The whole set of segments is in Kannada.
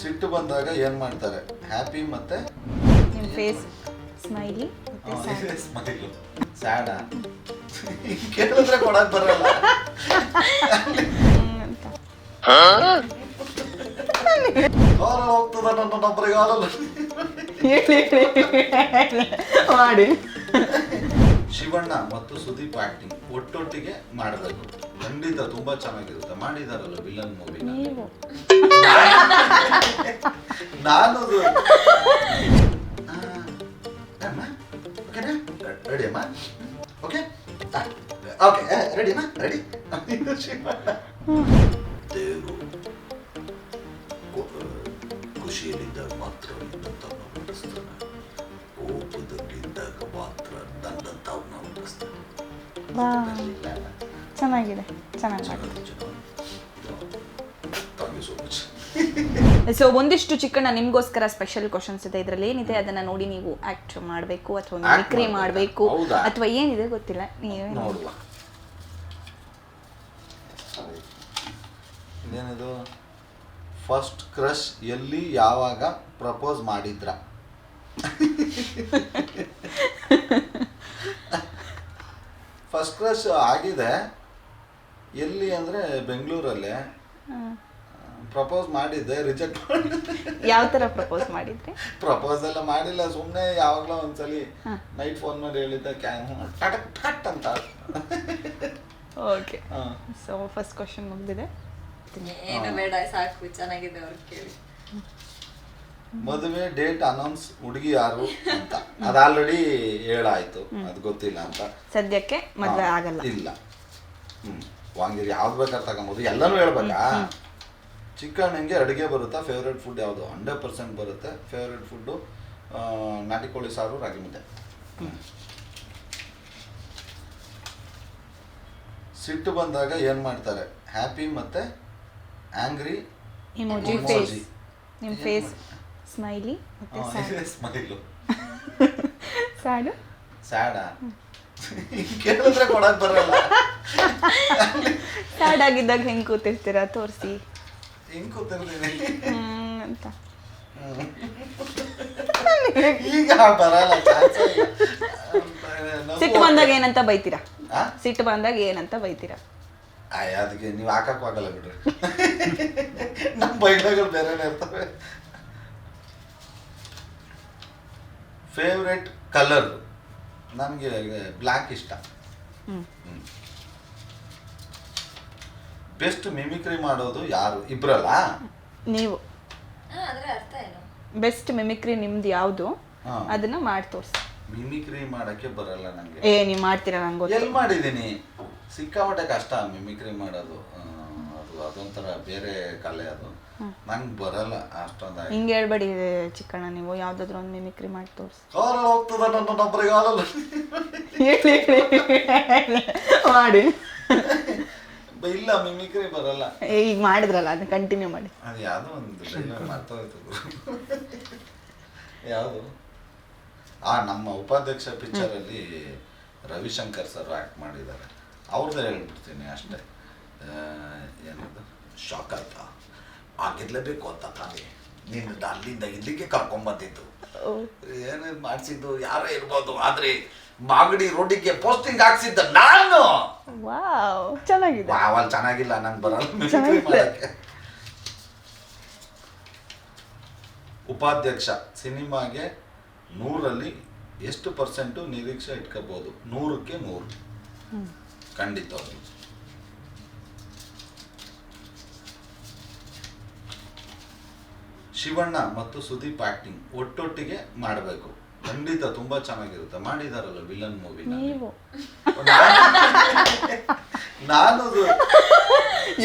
ಸಿಟ್ಟು ಬಂದಾಗ ಏನ್ ಮಾಡ್ತಾರೆ? ಹ್ಯಾಪಿ ಮತ್ತೆ ನಿಮ್ಮ ಫೇಸ್ ಸ್ಮೈಲಿ. ಸ್ಮೈಲು ಸ್ಯಾಡ ಕೇಳಿದ್ರೆ ಕೊಡಕ್ ಬರಲ್ಲ. ಕಾಲ ಹೋಗ್ತದ ನನ್ನ ನಂಬರಿಗೆ ಹೇಳಿ. ಮಾಡಿ. ಶಿವಣ್ಣ ಮತ್ತು ಸುದೀಪ್ ಆಕ್ಟಿಂಗ್ ಒಟ್ಟೊಟ್ಟಿಗೆ ಮಾಡಬೇಕು. ಖಂಡಿತ ತುಂಬಾ ಚೆನ್ನಾಗಿರುತ್ತೆ. ಮಾಡಿದಾರಲ್ಲ ವಿಲನ್ ಮೂವಿ ನೀವು. ನಾನು ರೆಡಿ ಅಮ್ಮ ಓಕೆ ಓಕೆ ರೆಡಿ ಅಮ್ಮ? ರೆಡಿ ದೇವರು ಖುಷಿಯಲ್ಲಿದ್ದಾಗ ಮಾತ್ರ ನಿನ್ನಂತವ್ನ ಹುಟ್ಟಿಸ್ತಾನೆ ಕೋಪದಲ್ಲಿದ್ದಾಗ ಮಾತ್ರ ಹುಟ್ಟಿಸ್ತಾನೆ ಚೆನ್ನಾಗಿದೆ. ಚೆನ್ನಾಗಿ ಮಾಡಿ ಸೊ ಒಂದಿಷ್ಟು ಚಿಕ್ಕಣ್ಣ ನಿಮ್ಗೋಸ್ಕರ ಸ್ಪೆಷಲ್ ಕ್ವಶನ್ಸ್ ಇದೆ. ಇದರಲ್ಲಿ ಏನಿದೆ? ಅದನ್ನ ನೋಡಿ ನೀವು ಆಕ್ಟ್ ಮಾಡಬೇಕು ಅಥವಾ ಮಿಕ್ರಿ ಮಾಡಬೇಕು ಹೌದಾ? ಅಥವಾ ಏನಿದೆ ಗೊತ್ತಿಲ್ಲ. ನೀವು ಇದೇನಿದು ಫಸ್ಟ್ ಕ್ರಶ್ ಎಲ್ಲಿ ಯಾವಾಗ ಪ್ರಪೋಸ್ ಮಾಡಿದ್ರ? ಫಸ್ಟ್ ಕ್ರಶ್ ಆಗಿದೆ. ಎಲ್ಲಿ ಅಂದರೆ ಬೆಂಗಳೂರಲ್ಲೇ. ಪ್ರಪೋಸ್ ಮಾಡಿದ್ದೆ ರಿಜೆಕ್ಟ್ ಯಾವ ತರ ಪ್ರಪೋಸ್ ಮಾಡಿದ್ರಿ? ಪ್ರಪೋಸ್ ಎಲ್ಲ ಮಾಡಿಲ್ಲ ಸುಮ್ಮನೆ ಯಾವಾಗಲೂ ಒಂದ್ಸಲಿ ನೈಟ್ ಫೋನ್ ಮಾಡಿ ಹೇಳಿದ್ದೆ ಕ್ಯಾನ್ ಟಕ್ ಟಟ್ ಅಂತ. ಓಕೆ. ಸೊ ಫಸ್ಟ್ ಕ್ವಶನ್ ಮುಗ್ದಿದೆ. ಏನು ಬೇಡ ಸಾಕು ಚೆನ್ನಾಗಿದೆ ಅವ್ರು ಕೇಳಿ. ಮದುವೆ ಡೇಟ್ ಅನೌನ್ಸ್ ಹುಡುಗಿ ಯಾರು ಅಂತ. ಅದು ಆಲ್ರೆಡಿ ಹೇಳಾಯ್ತು ಅದು ಗೊತ್ತಿಲ್ಲ ಅಂತ. ಸದ್ಯಕ್ಕೆ ಮದ್ವೆ ಆಗಲ್ಲ. ಇಲ್ಲ. ಹ್ಮ್. ವಾಂಗಿರಿ ಯಾವ್ದು ಬೇಕಾದ್ರೆ ತಗೊಂಬೋದು. ಎಲ್ಲನೂ ಹೇಳ್ಬೇಕಾ? ಹಿಂಗೆ ಅಡುಗೆ ಬರುತ್ತಾ? ಫೇವ್ರೇಟ್ ಫುಡ್ ಯಾವುದು? ಹಂಡ್ರೆಡ್ ಪರ್ಸೆಂಟ್ ಬರುತ್ತೆ. ಫೇವ್ರೇಟ್ ಫುಡ್ಡು ನಾಟಿ ಕೋಳಿ ಸಾರು ರಾಗಿ ಮುದ್ದೆ. ಸಿಟ್ಟು ಬಂದಾಗ ಏನು ಮಾಡ್ತಾರೆ? ಹ್ಯಾಪಿ ಮತ್ತೆ ಆಂಗ್ರಿ ಇಮೋಜಿ ಫೇಸ್ ನಿಮ್ಮ ಫೇಸ್ ಸ್ಮೈಲಿ ಸ್ಮೈಲು ಸ್ಯಾಡು ಸ್ಯಾಡಾ ಕೇಳಿದ್ರೆ ಕೊಡಕ್ ಬರಲ್ಲ. ಸ್ಯಾಡ್ ಆಗಿದ್ದಾಗ ಹೆಂಗ್ ಕೂತಿರ್ತೀರಾ? ತೋರಿಸಿ. ಹೆಂಗ್ ಕೂತಿರ್ತೀನಿ? ಅಂತ. ಈಗ ಬರಲ್ಲ ಸಿಟ್ಟು ಬಂದಾಗ ಏನಂತ ಬೈತೀರಾ? ಸಿಟ್ಟು ಬಂದಾಗ ಏನಂತ ಬೈತೀರಾ? ಆಯ್ ಅದಕ್ಕೆ ನೀವು ಹಾಕಕ್ಕೂ ಆಗಲ್ಲ ಬಿಡ್ರಿ. ನಮ್ಮ ಬೈಕ್ಗಳು ಬೇರೆನೇ ಇರ್ತವೆ. ಫೇವ್ರೆಟ್ ಕಲರ್ ನಮಗೆ ಬ್ಲ್ಯಾಕ್ ಇಷ್ಟ. ಬೆಸ್ಟ್ ಮಿಮಿಕ್ರಿ ಮಾಡೋದು ಯಾರು? ಇಬ್ರಲ್ಲ? ನೀವು. ಬೆಸ್ಟ್ ಮಿಮಿಕ್ರಿ ನಿಮ್ದು ಯಾವುದು. ಅದನ್ನ ಮಾಡಿ ತೋರಿಸಿ. ಮಿಮಿಕ್ರಿ ಮಾಡಕ್ಕೆ ಬರಲ್ಲ ನಂಗೆ. ಏ ನೀವು ಮಾಡ್ತೀರಾ ನಂಗೆ ಗೊತ್ತು. ಎಲ್ಲಿ ಮಾಡಿದ್ದೀನಿ? ಸಿಕ್ಕಾಪಟ್ಟೆ ಕಷ್ಟ ಮಿಮಿಕ್ರಿ ಮಾಡೋದು. ಅದೊಂಥರ ಬೇರೆ ಕಲೆ ಅದು. ನಂಗೆ ಬರಲ್ಲ ಅಷ್ಟೊಂದು ಹಿಂಗೆ ಹೇಳ್ಬೇಡಿ ಚಿಕ್ಕಣ್ಣ ನೀವು ಯಾವ್ದಾದ್ರು ಒಂದು ಮಿಮಿಕ್ರಿ ಮಾಡಿ ತೋರಿಸಿ. ಕಾರಲ್ಲಿ ಹೋಗ್ತದ ನನ್ನ ಹೇಳಿ ಹೇಳಿ. ಮಾಡಿ. ಇಲ್ಲ ಮಿಮಿಕ್ರಿ ಬರಲ್ಲ. ಈಗ ಮಾಡಿದ್ರಲ್ಲ ಅದನ್ನ ಕಂಟಿನ್ಯೂ ಮಾಡಿ. ಅದು ಯಾವುದೋ ಒಂದು ಡೈಲಾಗ್ ಯಾವುದು? ಆ ನಮ್ಮ ಉಪಾಧ್ಯಕ್ಷ ಪಿಕ್ಚರಲ್ಲಿ ರವಿಶಂಕರ್ ಸರ್ ಆ್ಯಕ್ಟ್ ಮಾಡಿದ್ದಾರೆ. ಅವ್ರದ್ದೇ ಹೇಳ್ಬಿಡ್ತೀನಿ ಅಷ್ಟೇ. ಏನದು? ಶಾಕ್ ಆಯ್ತಾ? ಆಗಿರ್ಲೇಬೇಕು ಅಂತ ತಾನೇ. ನಿನ್ನ ಅಲ್ಲಿಂದ ಇಲ್ಲಿಗೆ ಕರ್ಕೊಂಬಂದಿದ್ದು ಏನೇನು ಮಾಡಿಸಿದ್ದು? ಯಾರೇ ಇರ್ಬೋದು ಆದ್ರೆ ಮಾಗಡಿ ರೋಡಿಗೆ ಪೋಸ್ಟಿಂಗ್ ಹಾಕ್ಸಿದ್ದ ನಾನು. ವಾವ್. ಚೆನ್ನಾಗಿದೆ. ವಾವಲ್ ಚೆನ್ನಾಗಿಲ್ಲ ನಂಗೆ ಬರಲ್ಲ. ಉಪಾಧ್ಯಕ್ಷ ಸಿನಿಮಾಗೆ ನೂರಲ್ಲಿ ಎಷ್ಟು ಪರ್ಸೆಂಟು ನಿರೀಕ್ಷೆ ಇಟ್ಕೋಬಹುದು ನೂರಕ್ಕೆ ನೂರು. ಖಂಡಿತವಾಗ್ಲು ಶಿವಣ್ಣ ಮತ್ತು ಸುದೀಪ್ ಆಕ್ಟಿಂಗ್ ಒಟ್ಟೊಟ್ಟಿಗೆ ಮಾಡಬೇಕು. ಖಂಡಿತ ತುಂಬಾ ಚೆನ್ನಾಗಿರುತ್ತೆ. ಮಾಡಿದಾರಲ್ಲ ವಿಲನ್ ಮೂವಿ ನೀವು. ನಾನು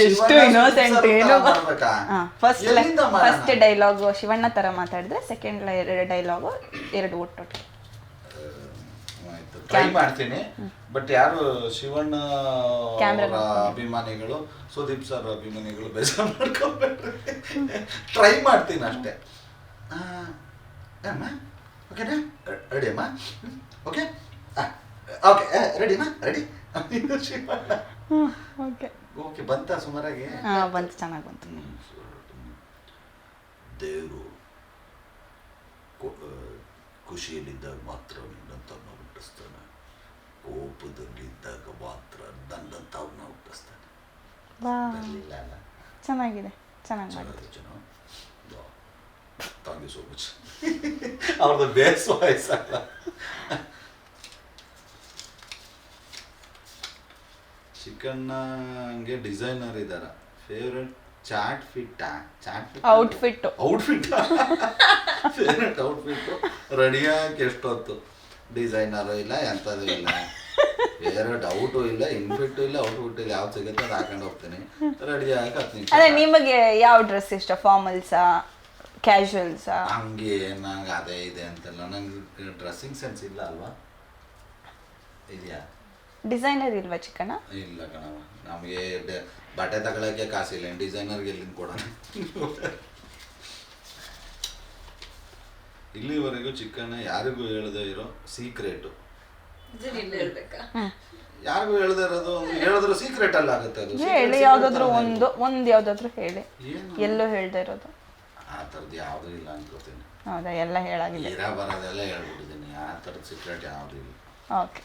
ಎಷ್ಟು ಶಿವಣ್ಣ ಇನ್ನೋಸೆಂಟ್ ಏನು ಫಸ್ಟ್ ಫಸ್ಟ್ ಡೈಲಾಗ್ ಶಿವಣ್ಣ ತರ ಮಾತಾಡಿದ್ರೆ ಸೆಕೆಂಡ್ ಡೈಲಾಗು ಎರಡು ಒಟ್ಟೊಟ್ಟು ಟ್ರೈ ಮಾಡ್ತೀನಿ. ಬಟ್ ಯಾರು ಶಿವಣ್ಣ ಅವರ ಅಭಿಮಾನಿಗಳು ಸುದೀಪ್ ಸರ್ ಅಭಿಮಾನಿಗಳು ಬೇಜಾರು ಮಾಡ್ಕೊಬೇಡ್ರಿ. ಟ್ರೈ ಮಾಡ್ತೀನಿ ಅಷ್ಟೇ. ಅಮ್ಮ ಓಕೆನಾ ರೆಡಿ ಅಮ್ಮ? ಓಕೆ ಓಕೆ ರೆಡಿನಾ ರೆಡಿ ಶಿವಣ್ಣ ಓಕೆ ಓಕೆ ಬಂತ ಸುಮಾರಾಗಿ? ಬಂತು ಚೆನ್ನಾಗಿ ಬಂತು. ದೇವರು ಖುಷಿಯಲ್ಲಿದ್ದಾಗ ಮಾತ್ರ ಹುಟ್ಟಿಸ್ತಾನೆ ಕೋಪದಲ್ಲಿದ್ದಾಗ ಮಾತ್ರ ನನ್ನಂತವ್ನ ಹುಟ್ಟಿಸ್ತಾನೆ ವಾ. ಬರಲಿಲ್ಲ ಚೆನ್ನಾಗಿದೆ ಚೆನ್ನಾಗಿ ಮಾಡಿ ಚೆನ್ನಾಗಿದೆ ಜನ. ಥ್ಯಾಂಕ್ ಯು ಸೋ ಮಚ್ ಅವ್ರದ್ದು ಬೇಸ್ ವಾಯ್ಸ್ ಅಲ್ಲ. ಚಿಕನ್ನ ಹಂಗೆ ಡಿಸೈನರ್ ಇದಾರ. Favourite chat fit chat outfit outfit favourite outfit ರೆಡಿಯಾಗಿ ಎಷ್ಟೊತ್ತು? ಡಿಸೈನರು ಇಲ್ಲ ಎಂಥದ್ದು ಇಲ್ಲ. ಬೇರೆ ಡೌಟು ಇಲ್ಲ ಇನ್ಫಿಟ್ಟು ಇಲ್ಲ ಔಟ್ಫಿಟ್ ಇಲ್ಲ. ಯಾವ್ದು ಸಿಗುತ್ತೆ ಅದು ಹಾಕೊಂಡು ಹೋಗ್ತೀನಿ. ರೆಡಿ ಹತ್ತು ನಿಮಿಷ ಅದೇ ನಿಮಗೆ ಯಾವ ಡ್ರೆಸ್ ಇಷ್ಟ? ಫಾರ್ಮಲ್ಸಾ ಕ್ಯಾಶುವಲ್ಸಾ ಹಂಗೆ ನಂಗೆ ಅದೇ ಇದೆ ಅಂತೆಲ್ಲ. ನಂಗೆ ಡ್ರೆಸ್ಸಿಂಗ್ ಸೆನ್ಸ್ ಇಲ್ಲ ಅಲ್ವಾ? ಇದೆಯಾ? ಡಿಸೈನರ್ ಇಲ್ವಾ ಚಿಕ್ಕಣ್ಣ? ಇಲ್ಲ ಕಣವ ನಮಗೆ ಬಟ್ಟೆ ತಗೊಳಕ್ಕೆ ಕಾಸಿಲ್ಲ. ಡಿಸೈನರ್ಗೆ ಎಲ್ಲಿಂದ ಕೊಡೋಣ? ಇಲ್ಲಿವರೆಗೂ ಚಿಕನ್ ಯಾರಿಗೂ ಹೇಳದೆ ಇರೋ ಸೀಕ್ರೆಟು ಇದನ್ನ ಇಲ್ಲಿ ಹೇಳ್ಬೇಕಾ? ಯಾರಿಗೂ ಹೇಳದೆ ಇರೋದು ಹೇಳಿದ್ರು ಸೀಕ್ರೆಟ್ ಅಲ್ಲ ಆಗುತ್ತೆ ಅದು. ಹೇಳಿ ಯಾವ್ದಾದ್ರು ಒಂದು ಒಂದು ಯಾವ್ದಾದ್ರು ಹೇಳಿ. ಎಲ್ಲೋ ಹೇಳ್ದೆ ಇರೋದು. ಆ ಥರದ್ದು ಯಾವುದೂ ಇಲ್ಲ ಅನ್ಕೋತೀನಿ. ಹೌದಾ ಎಲ್ಲ ಹೇಳಾಗಿದೆ. ಇರ ಬರೋದೆಲ್ಲ ಹೇಳ್ಬಿಟ್ಟಿದ್ದೀನಿ. ಆ ಥರದ್ದು ಸೀಕ್ರೆಟ್ ಯಾವುದೂ ಇಲ್ಲ. ಓಕೆ.